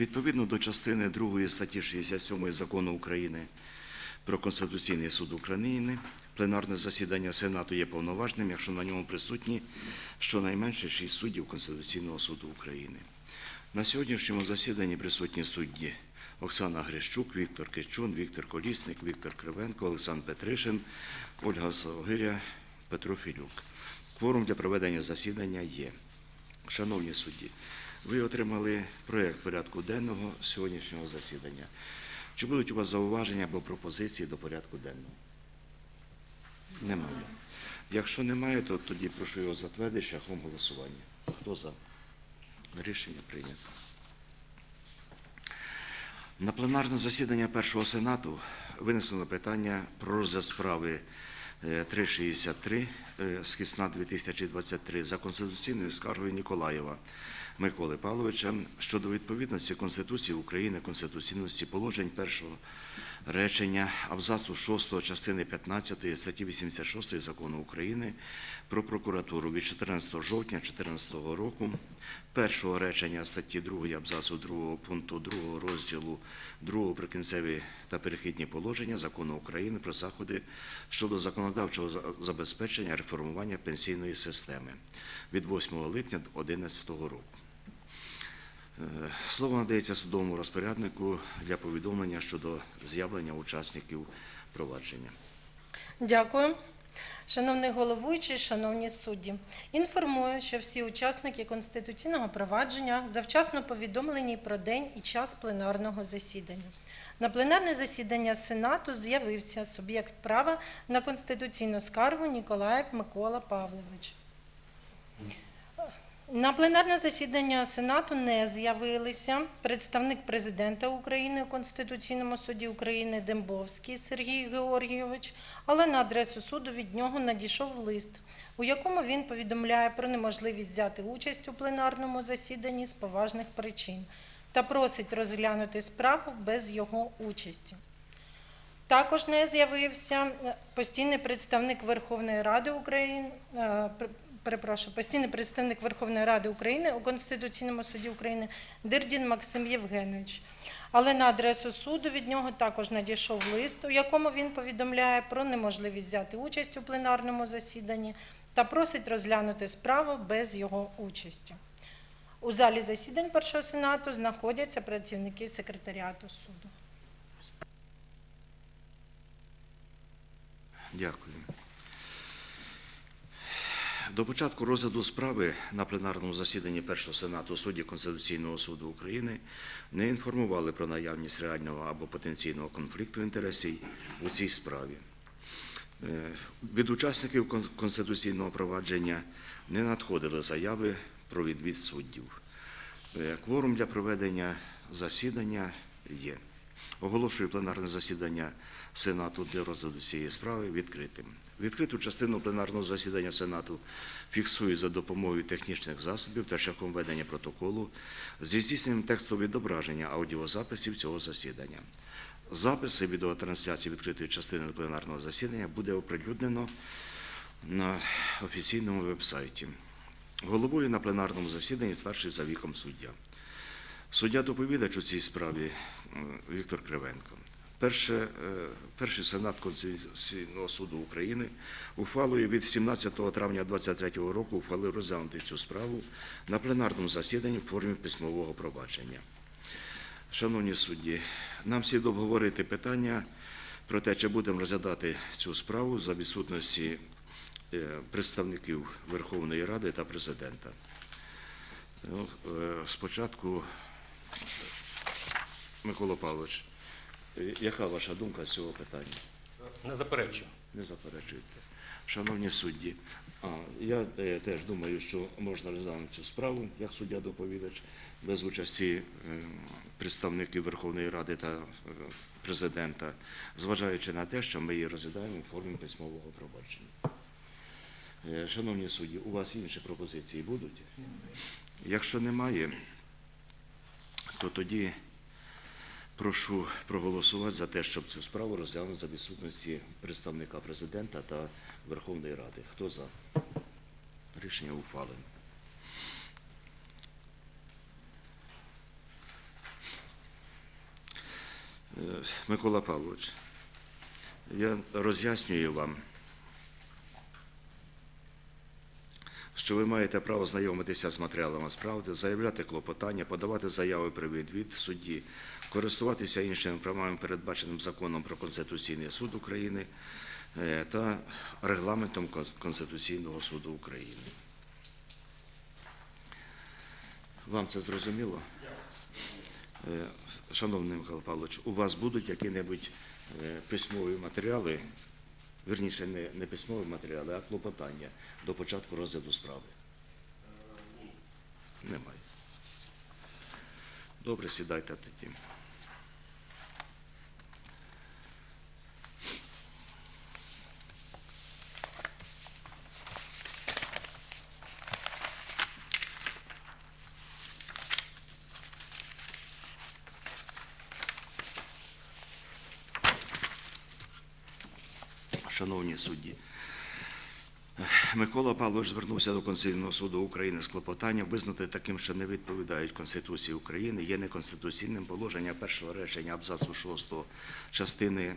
Відповідно до частини 2 статті 67 Закону України про Конституційний суд України, пленарне засідання Сенату є повноважним, якщо на ньому присутні щонайменше шість суддів Конституційного суду України. На сьогоднішньому засіданні присутні судді Оксана Грищук, Віктор Кичун, Віктор Колісник, Віктор Кривенко, Олександр Петришин, Ольга Савгиря, Петро Філюк. Кворум для проведення засідання є. Шановні судді, ви отримали проєкт порядку денного сьогоднішнього засідання. Чи будуть у вас зауваження або пропозиції до порядку денного? Немає. Якщо немає, то тоді прошу його затвердити шляхом голосування. Хто за? Рішення прийнято. На пленарне засідання першого сенату винесено питання про розгляд справи 363 е, з кисна 2023 за конституційною скаргою Ніколаєва Миколи Павловича щодо відповідності Конституції України конституційності положень першого речення абзацу 6 частини 15 статті 86 Закону України про прокуратуру від 14 жовтня 2014 року, першого речення статті 2 абзацу 2 пункту 2 розділу 2 прикінцеві та перехідні положення Закону України про заходи щодо законодавчого забезпечення реформування пенсійної системи від 8 липня 2011 року. Е, Слово надається судовому розпоряднику для повідомлення щодо з'явлення учасників провадження. Дякую. Шановний головуючий, шановні судді, інформую, що всі учасники конституційного провадження завчасно повідомлені про день і час пленарного засідання. На пленарне засідання Сенату з'явився суб'єкт права на конституційну скаргу Ніколаєв Микола Павлович. На пленарне засідання Сенату не з'явилися представник президента України у Конституційному суді України Дембовський Сергій Георгійович, але на адресу суду від нього надійшов лист, у якому він повідомляє про неможливість взяти участь у пленарному засіданні з поважних причин та просить розглянути справу без його участі. Також не з'явився е, постійний представник Верховної Ради України. Пр- Перепрошую, постійний представник Верховної Ради України у Конституційному суді України Дирдін Максим Євгенович. Але на адресу суду від нього також надійшов лист, у якому він повідомляє про неможливість взяти участь у пленарному засіданні та просить розглянути справу без його участі. У залі засідань першого сенату знаходяться працівники секретаріату суду. Дякую. До початку розгляду справи на пленарному засіданні Першого Сенату судді Конституційного суду України не інформували про наявність реального або потенційного конфлікту інтересів у цій справі. Е, Від учасників конституційного провадження не надходили заяви про відвід суддів. Е, Кворум для проведення засідання є. Оголошую пленарне засідання Сенату для розгляду цієї справи відкритим. Відкриту частину пленарного засідання Сенату фіксують за допомогою технічних засобів та шляхом ведення протоколу зі здійсненням текстового відображення аудіозаписів цього засідання. Записи відеотрансляції відкритої частини пленарного засідання буде оприлюднено на офіційному вебсайті. Головою на пленарному засіданні старший за віком суддя. Суддя доповідач у цій справі Віктор Кривенко. Перше, е, перший сенат Конституційного суду України ухвалою від 17 травня 2023 року ухвалив розглянути цю справу на пленарному засіданні в формі письмового провадження. Шановні судді, нам слід обговорити питання про те, чи будемо розглядати цю справу за відсутності е, представників Верховної Ради та президента. Ну, е, Спочатку, Микола Павлович, е, яка ваша думка з цього питання? Не заперечую. Не заперечуєте. Шановні судді, а, я е, теж думаю, що можна розглянути цю справу як суддя-доповідач без участі е, представників Верховної Ради та е, президента, зважаючи на те, що ми її розглядаємо у формі письмового провадження. Е, Шановні судді, у вас інші пропозиції будуть? Якщо немає, то тоді прошу проголосувати за те, щоб цю справу розглянути за відсутності представника президента та Верховної Ради. Хто за? Рішення ухвалене. Микола Павлович, я роз'яснюю вам, що ви маєте право знайомитися з матеріалами справи, заявляти клопотання, подавати заяви про відвід судді, користуватися іншими правами, передбаченим законом про Конституційний суд України е, та регламентом Конституційного суду України. Вам це зрозуміло? Е, Шановний Михайло Павлович, у вас будуть які-небудь е, письмові матеріали, вірніше, не, не письмові матеріали, а клопотання до початку розгляду справи? Немає. Добре, сідайте тоді. Шановні судді, Микола Павлович звернувся до Конституційного суду України з клопотанням визнати таким, що не відповідають Конституції України, є неконституційним положення першого речення абзацу 6 частини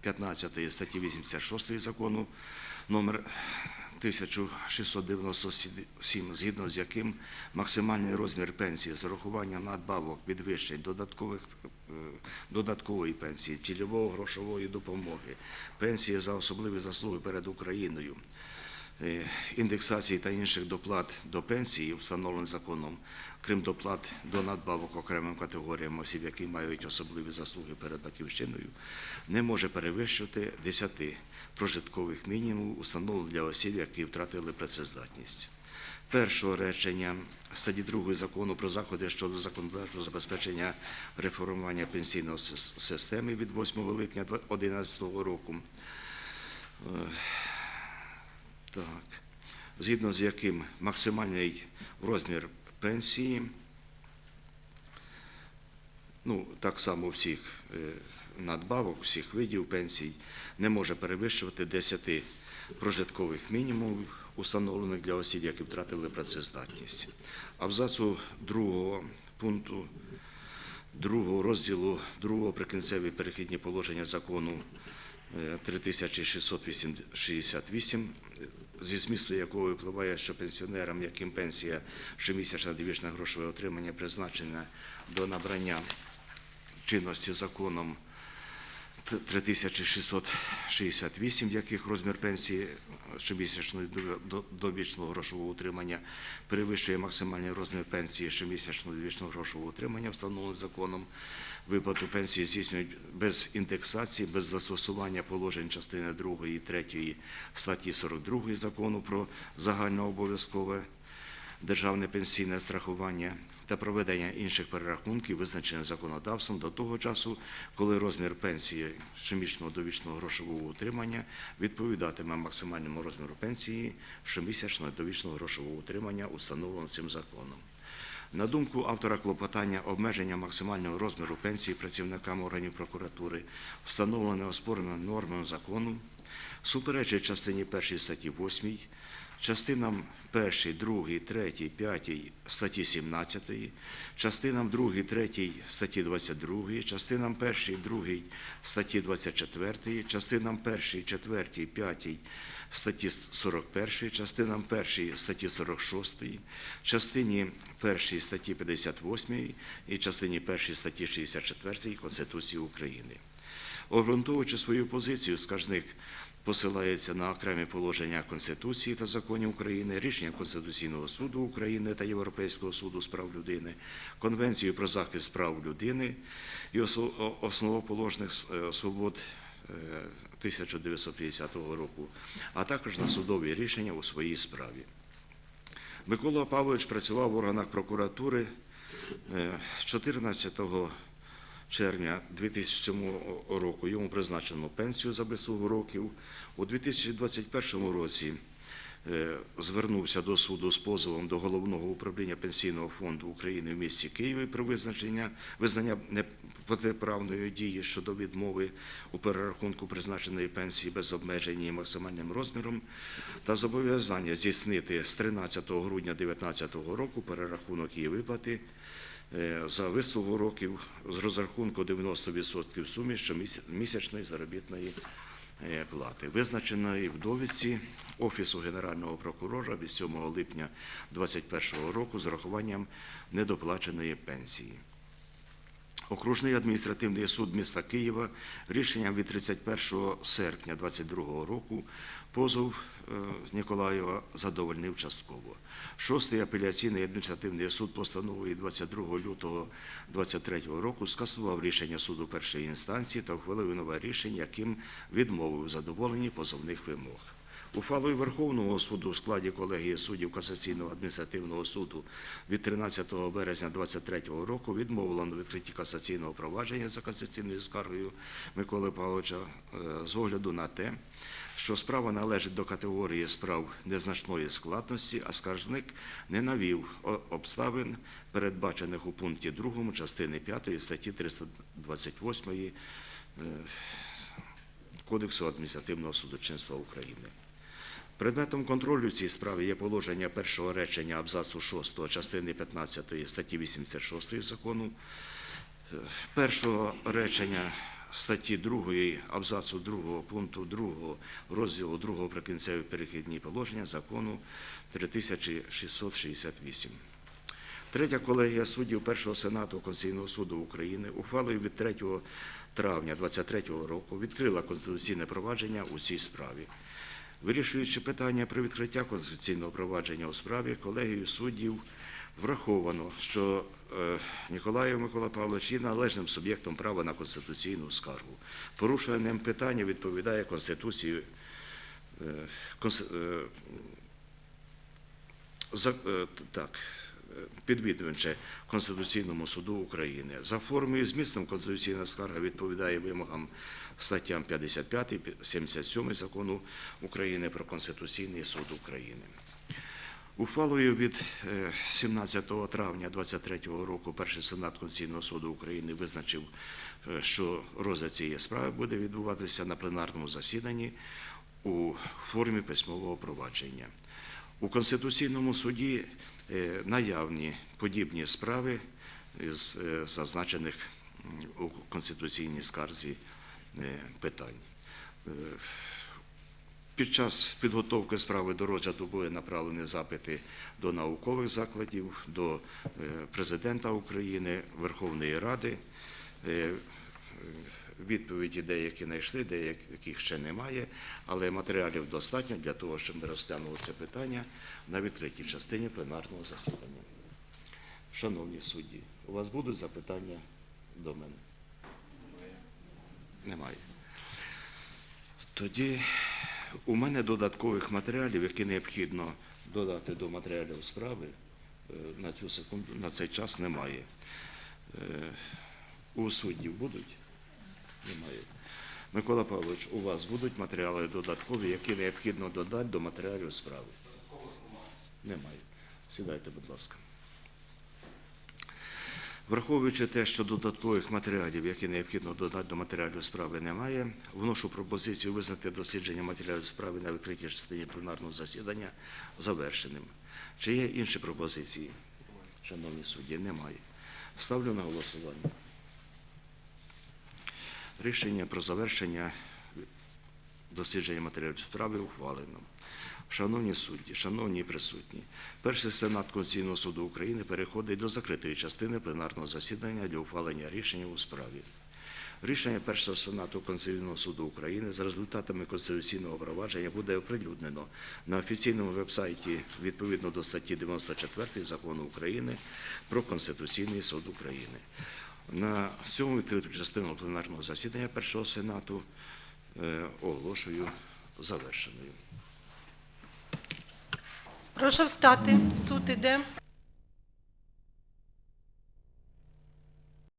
15 статті 86 закону номер 1697, згідно з яким максимальний розмір пенсії з урахуванням надбавок, підвищень, додаткових, е, додаткової пенсії, цільового грошової допомоги, пенсії за особливі заслуги перед Україною, е, індексації та інших доплат до пенсії, встановлених законом, крім доплат до надбавок окремим категоріям осіб, які мають особливі заслуги перед батьківщиною, не може перевищувати 10 прожиткових мінімумів, установлених для осіб, які втратили працездатність. Першого речення статті 2 закону про заходи щодо законодавчого забезпечення реформування пенсійної системи від 8 липня 2011 року. Е, Так. Згідно з яким максимальний розмір пенсії, ну, так само всіх е, надбавок, всіх видів пенсій, не може перевищувати 10 прожиткових мінімумів, установлених для осіб, які втратили працездатність. Абзацу другого пункту другого розділу другого прикінцеві перехідні положення закону е, 3668, зі змісту якого випливає, що пенсіонерам, яким пенсія щомісячне довічне грошове отримання призначена до набрання чинності законом 3668, в яких розмір пенсії щомісячної до- довічного грошового утримання перевищує максимальний розмір пенсії щомісячного довічного грошового утримання, встановлений законом. Виплату пенсії здійснюють без індексації, без застосування положень частини 2 і 3 статті 42 закону про загальнообов'язкове державне пенсійне страхування та проведення інших перерахунків, визначених законодавством до того часу, коли розмір пенсії щомісячного довічного грошового утримання відповідатиме максимальному розміру пенсії щомісячного довічного грошового утримання, установленого цим законом. На думку автора клопотання, обмеження максимального розміру пенсії працівникам органів прокуратури, встановлене оспореними нормами закону, суперечить частині 1 статті 8, частинам 1, 2, 3, 5 статті 17, частинам 2, 3 статті 22, частинам 1, 2 статті 24, частинам 1, 4, 5 статті 41, частинам 1 статті 46, частині 1 статті 58 і частині 1 статті 64 Конституції України. Обґрунтовуючи свою позицію, скаржник посилається на окремі положення Конституції та законів України, рішення Конституційного суду України та Європейського суду з прав людини, Конвенцію про захист прав людини і основоположних е, свобод 1950 року, а також на судові рішення у своїй справі. Микола Павлович працював в органах прокуратури е, з 14 червня 2007 року. Йому призначено пенсію за вислугу років. У 2021 році е, звернувся до суду з позовом до головного управління пенсійного фонду України в місті Києві про визначення визнання непротиправної дії щодо відмови у перерахунку призначеної пенсії без обмежень і максимальним розміром та зобов'язання здійснити з 13 грудня 2019 року перерахунок її виплати за вислугу років з розрахунку 90% суми щомісячної заробітної е, плати, визначеної в довідці Офісу Генерального прокурора від 7 липня 2021 року з урахуванням недоплаченої пенсії. Окружний адміністративний суд міста Києва рішенням від 31 серпня 2022 року позов е, Ніколаєва задовольнив частково. Шостий апеляційний адміністративний суд постановою 22 лютого 2023 року скасував рішення суду першої інстанції та ухвалив нове рішення, яким відмовив у задоволенні позовних вимог. Ухвалою Верховного суду в складі колегії суддів Касаційного адміністративного суду від 13 березня 2023 року відмовила на відкритті касаційного провадження за касаційною скаргою Миколи Павловича е, з огляду на те, що справа належить до категорії справ незначної складності, а скаржник не навів обставин, передбачених у пункті 2 частини 5 статті 328 е, Кодексу адміністративного судочинства України. Предметом контролю в цій справі є положення першого речення абзацу 6 частини 15 статті 86 закону, першого речення статті 2 абзацу 2 пункту 2 розділу 2 прикінцеві перехідні положення закону 3668. Третя колегія суддів Першого Сенату Конституційного суду України ухвалою від 3 травня 2023 року відкрила конституційне провадження у цій справі. Вирішуючи питання про відкриття конституційного провадження у справі, колегією суддів враховано, що е, Ніколаєв Микола Павлович є належним суб'єктом права на конституційну скаргу. Порушенням питання відповідає Конституції е, е, так, е, підвідуваче Конституційному суду України. За формою змістом конституційна скарга відповідає вимогам статтям 55 і 77 закону України про Конституційний суд України. Ухвалою від е, 17 травня 2023 року Перший Сенат Конституційного суду України визначив, е, що розгляд цієї справи буде відбуватися на пленарному засіданні у формі письмового провадження. У Конституційному суді е, наявні подібні справи з е, зазначених у конституційній скарзі е, питань. Е, Під час підготовки справи до розгляду були направлені запити до наукових закладів, до е, президента України, Верховної Ради. Відповіді деякі знайшли, деяких ще немає, але матеріалів достатньо для того, щоб ми розглянули це питання на відкритій частині пленарного засідання. Шановні судді, у вас будуть запитання до мене? Немає. Тоді у мене додаткових матеріалів, які необхідно додати до матеріалів справи, е, на цю секунду, на цей час немає. Е, У суддів будуть? Немає. Микола Павлович, у вас будуть матеріали додаткові, які необхідно додати до матеріалів справи? Немає. Сідайте, будь ласка. Враховуючи те, що додаткових матеріалів, які необхідно додати до матеріалів справи, немає, вношу пропозицію визнати дослідження матеріалів справи на відкритій частині пленарного засідання завершеним. Чи є інші пропозиції? Шановні судді, немає. Ставлю на голосування. Рішення про завершення дослідження матеріалів справи ухвалено. Шановні судді, шановні присутні, перший сенат Конституційного суду України переходить до закритої частини пленарного засідання для ухвалення рішення у справі. Рішення першого сенату Конституційного суду України за результатами конституційного провадження буде оприлюднено на офіційному вебсайті відповідно до статті 94 закону України про Конституційний суд України. На сьому відкриту частину пленарного засідання першого сенату е, оголошую завершеною. Прошу встати. Суд іде.